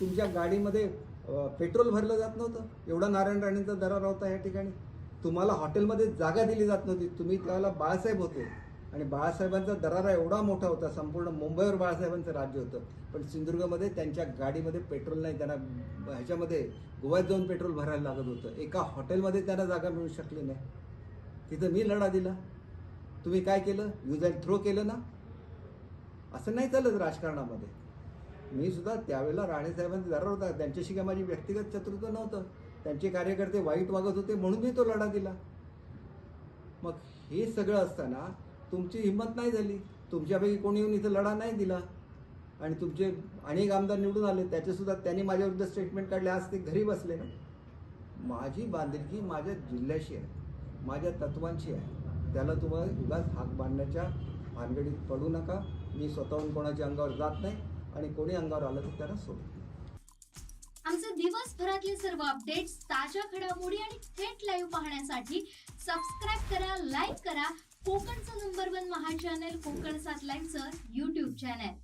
तुमच्या गाडीमध्ये पेट्रोल भरलं जात नव्हतं? एवढा नारायण राणेंचा दरार होता या ठिकाणी? तुम्हाला हॉटेलमध्ये जागा दिली जात नव्हती. तुम्ही त्यावेळेला बाळासाहेब होते. आणि बाळासाहेबांचा दरारा एवढा मोठा होता. संपूर्ण मुंबईवर बाळासाहेबांचं राज्य होतं. पण सिंधुदुर्गमध्ये त्यांच्या गाडीमध्ये पेट्रोल नाही. त्यांना ह्याच्यामध्ये गोव्यात जाऊन पेट्रोल भरायला लागत होतं. एका हॉटेलमध्ये त्यांना जागा मिळू शकली नाही. तिथं मी लढा दिला. तुम्ही काय केलं? यूज अँड थ्रो केलं ना? असं नाही चालत राजकारणामध्ये. मी सुद्धा त्यावेळेला राणेसाहेबांचा दरार होता. त्यांच्याशी काय माझी व्यक्तिगत शत्रुत्व नव्हतं. त्यांचे कार्यकर्ते वाईट वागत होते म्हणून मी तो लढा दिला. मग हे सगळं असताना तुमची हिंमत नाही झाली. तुमच्यापैकी कोणी येऊन इथं लढा नाही दिला. आणि तुमचे अनेक आमदार निवडून आले. त्याच्यासुद्धा त्यांनी माझ्याविरुद्ध स्टेटमेंट काढले. आज ते घरी बसले. ना माझी बांधिलकी माझ्या जिल्ह्याशी आहे. माझ्या तत्वांशी आहे. त्याला तुम्हाला उगाच हाक बांधण्याच्या भानगडीत पडू नका. मी स्वतःहून कोणाच्या अंगावर जात नाही. आणि कोणी अंगावर आलं तर त्याला सोडत आमचे दिवसभरातले सर्व अपडेट्स ताज्या घडामोडी आणि थेट लाईव्ह पाहण्यासाठी सबस्क्राईब करा लाईक करा. कोकणचं नंबर वन महा चॅनल कोकण सात लाईनचं युट्यूब चॅनल